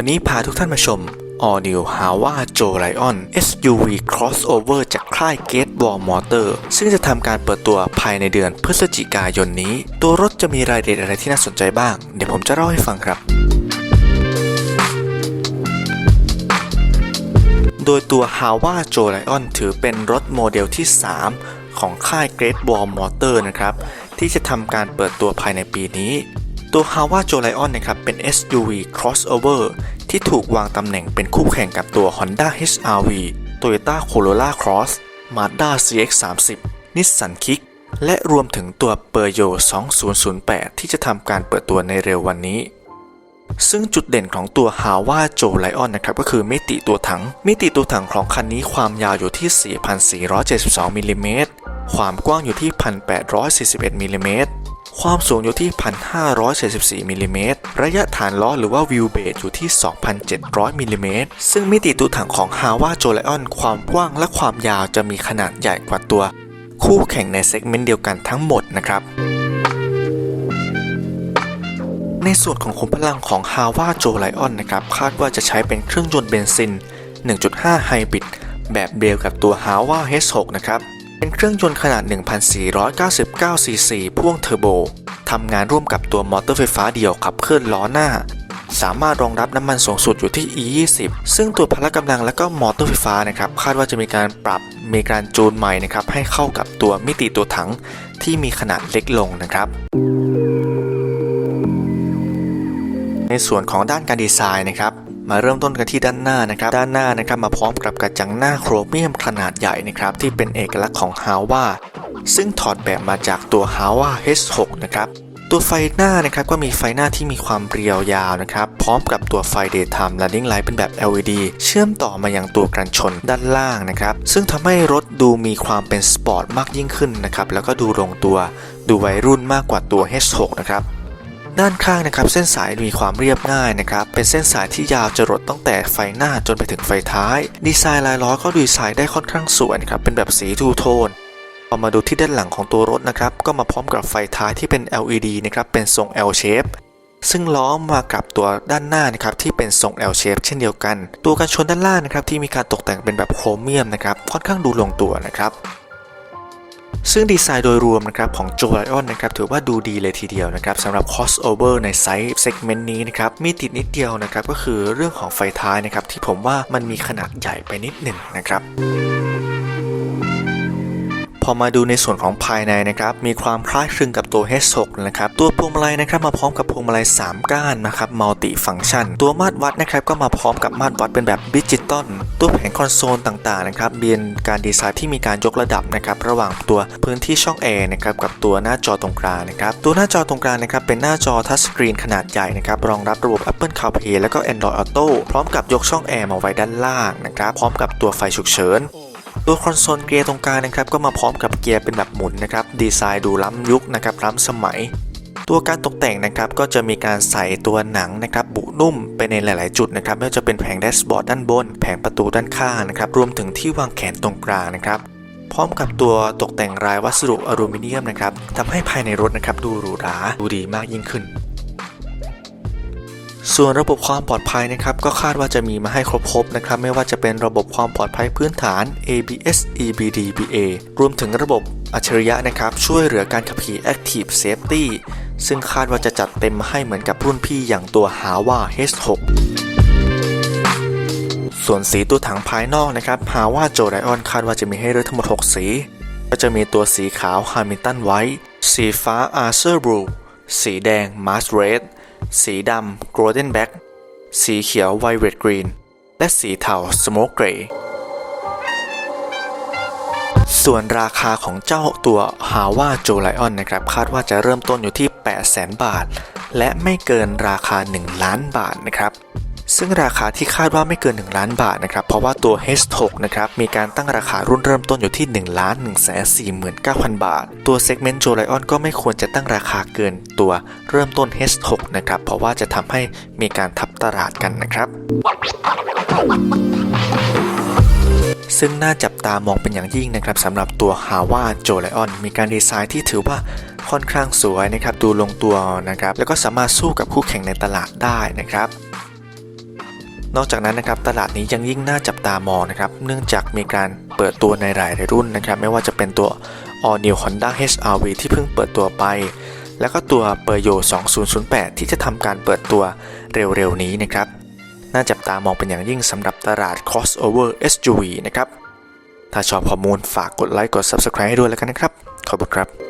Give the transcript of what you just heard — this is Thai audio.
วันนี้พาทุกท่านมาชม All New Hawa Joe Lion SUV Crossover จากค่าย Gate Wall Motor ซึ่งจะทำการเปิดตัวภายในเดือนพฤศจิกายนนี้ ตัวรถจะมีรายละเอียดอะไรที่น่าสนใจบ้าง เดี๋ยวผมจะเล่าให้ฟังครับ โดยตัว Hawa Joe Lion ถือเป็นรถโมเดลที่ 3 ของค่าย Great Wall Motor นะครับ ที่จะทำการเปิดตัวภายในปีนี้ ตัว Hawa j o Lion นะครับเป็น SUV crossover ที่ถูกวางตำแหน่งเป็นคู่แข่งกับตัว Honda HR-V Toyota Corolla Cross Mazda CX-30 Nissan Kick และรวมถึงตัว Peugeot 2008 ที่จะทำการเปิดตัวในเร็ววันนี้ ซึ่งจุดเด่นของตัว Hawa j o Lion นะครับก็คือมิติตัวถัง มิติตัวถังของคันนี้ความยาวอยู่ที่ 4,472มิลลิเมตรความกว้างอยู่ที่ 1,841มิลลิเมตร ความสูงอยู่ที่ 1,574มิลลิเมตรระยะฐานล้อหรือว่าวิวเบสอยู่ที่ 2,700มิลลิเมตรซึ่งมิติตัวถังของ Hawa Joe Lion ความกว้างและความยาวจะมีขนาดใหญ่กว่าตัว คู่แข่งในเซกเมนต์เดียวกันทั้งหมดนะครับในส่วนของขุมพลังของ Hawa Joe Lion นะครับคาดว่าจะใช้เป็นเครื่องยนต์เบนซิน 1.5 ไฮบริดแบบเดียวกับตัว Hawa H6 นะครับ เป็นเครื่องยนต์ขนาด 1,499 ซีซีพ่วงเทอร์โบ ทำงานร่วมกับตัวมอเตอร์ไฟฟ้าเดี่ยวขับเคลื่อนล้อหน้า สามารถรองรับน้ำมันสูงสุดอยู่ที่ E20 ซึ่งตัวพละกำลังและก็มอเตอร์ไฟฟ้านะครับคาดว่าจะมีการปรับมีการจูนใหม่นะครับให้เข้ากับตัวมิติตัวถังที่มีขนาดเล็กลงนะครับในส่วนของด้านการดีไซน์นะครับ มาเริ่มต้นกันที่ด้านหน้านะครับ ด้านหน้านะครับมาพร้อมกับกระจังหน้าโครเมียมขนาดใหญ่นะครับที่เป็นเอกลักษณ์ของ Hawa ซึ่งถอดแบบมาจากตัว Hawa H6 นะครับตัวไฟหน้านะครับก็มีไฟหน้าที่มีความเรียวยาวนะครับ พร้อมกับตัวไฟ Daytime Running Light เป็นแบบ LED เชื่อมต่อมายังตัวกันชนด้านล่างนะครับ ซึ่งทำให้รถดูมีความเป็นสปอร์ตมากยิ่งขึ้นนะครับ แล้วก็ดูลงตัวดูวัยรุ่นมากกว่าตัว H6 นะครับ ด้านข้างนะครับเส้นสายมีความเรียบง่ายนะครับเป็นเส้นสายที่ยาวจรดตั้งแต่ไฟหน้าจนไปถึงไฟท้าย ดีไซน์ลายล้อก็ดีไซน์ได้ค่อนข้างสวยนะครับเป็นแบบสีทูโทนพอมาดูที่ด้านหลังของตัวรถนะครับก็มาพร้อมกับไฟท้ายที่เป็น LED นะครับเป็นทรง L shape ซึ่งล้อมากับตัวด้านหน้านะครับที่เป็นทรง L shape เช่นเดียวกัน ตัวกันชนด้านล่างนะครับที่มีการตกแต่งเป็นแบบโครเมียมนะครับค่อนข้างดูลงตัวนะครับ ซึ่งดีไซน์โดยรวมนะครับของ Joe Lion นะครับถือว่าดูดีเลยทีเดียวนะครับสำหรับ crossover ในไซส์เซกเมนต์นี้นะครับมีติดนิดเดียวนะครับก็คือเรื่องของไฟท้ายนะครับที่ผมว่ามันมีขนาดใหญ่ไปนิดหนึ่งนะครับ อมาดูในส่วนของภายในนะครับ มีความคล้ายคลึงกับตัว H6 นะครับ ตัวพวงมาลัยนะครับมาพร้อมกับพวงมาลัย 3 ก้านนะครับมัลติฟังชัน ตัวมาตรวัดนะครับก็มาพร้อมกับมาตรวัดเป็นแบบดิจิตอล ตัวแผงคอนโซลต่างๆนะครับเบียนการดีไซน์ที่มีการยกระดับนะครับระหว่างตัวพื้นที่ช่องแอร์นะครับกับตัวหน้าจอตรงกลางนะครับ ตัวหน้าจอตรงกลางนะครับเป็นหน้าจอทัชสกรีนขนาดใหญ่นะครับรองรับระบบ Apple CarPlay แล้วก็ Android Auto พร้อมกับยกช่องแอร์มาไว้ด้านล่างนะครับพร้อมกับตัวไฟฉุกเฉิน ตัวคอนโซลเกียร์ตรงกลางนะครับก็มาพร้อมกับเกียร์เป็นแบบหมุนนะครับดีไซน์ดูล้ำยุคนะครับล้ำสมัย ตัวการตกแต่งนะครับก็จะมีการใส่ตัวหนังนะครับบุนุ่มไปในหลาย ๆ จุดนะครับไม่ว่าจะเป็นแผงแดชบอร์ดด้านบน แผงประตูด้านข้างนะครับรวมถึงที่วางแขนตรงกลางนะครับพร้อมกับตัวตกแต่งรายวัสดุอลูมิเนียมนะครับทำให้ภายในรถนะครับดูหรูหราดูดีมากยิ่งขึ้น ส่วนระบบความปลอดภัยนะครับก็คาดว่าจะมีมาให้ครบๆนะครับไม่ว่าจะเป็นระบบความปลอดภัยพื้นฐาน ABS EBD BA รวมถึงระบบอัจฉริยะนะครับช่วยเหลือการขับขี่ Active Safety ซึ่งคาดว่าจะจัดเต็มมาให้เหมือนกับรุ่นพี่อย่างตัว Hawa H6 ส่วนสีตัวถังภายนอกนะครับ Hawa Joe Lion คาดว่าจะมีให้เลือกทั้งหมด 6 สี ก็จะมีตัวสีขาว Hamilton White สีฟ้า Arthur Blue สีแดง Mars Red สีดำ Golden Black สีเขียว Violet Green และสีเทา Smoke Gray ส่วนราคาของเจ้าตัว Hawa Joe Lion นะครับ คาดว่าจะเริ่มต้นอยู่ที่ 800,000 บาท และไม่เกินราคา 1 ล้านบาทนะครับ ซึ่งราคาที่คาดว่าไม่เกิน 1 ล้านบาทนะครับ เพราะว่าตัว H6 นะครับมีการตั้งราคารุ่นเริ่มต้นอยู่ที่1ล้าน1 4 9 0 0 0 บาท ตัว Segment Joe Lion ก็ไม่ควรจะตั้งราคาเกินตัวเริ่มต้น H6 นะครับ เพราะว่าจะทำให้มีการทับตลาดกันนะครับซึ่งน่าจับตามองเป็นอย่างยิ่งนะครับสำหรับตัว Hawa Joe Lion มีการดีไซน์ที่ถือว่าค่อนข้างสวยนะครับ ดูลงตัวนะครับ แล้วก็สามารถสู้กับคู่แข่งในตลาดได้นะครับ นอกจากนั้นนะครับตลาดนี้ยังยิ่งน่าจับตามองนะครับเนื่องจากมีการเปิดตัวในหลายรุ่นนะครับไม่ว่าจะเป็นตัว All New Honda HR-V ที่เพิ่งเปิดตัวไป แล้วก็ตัว p e r y o 2008 ที่จะทำการเปิดตัวเร็วๆนี้นะครับน่าจับตามองเป็นอย่างยิ่งสำหรับตลาด crossover SUV นะครับถ้าชอบข้อมูลฝากกดไลค์กด Subscribe ให้ด้วยแล้วกันนะครับ ขอบคุณครับ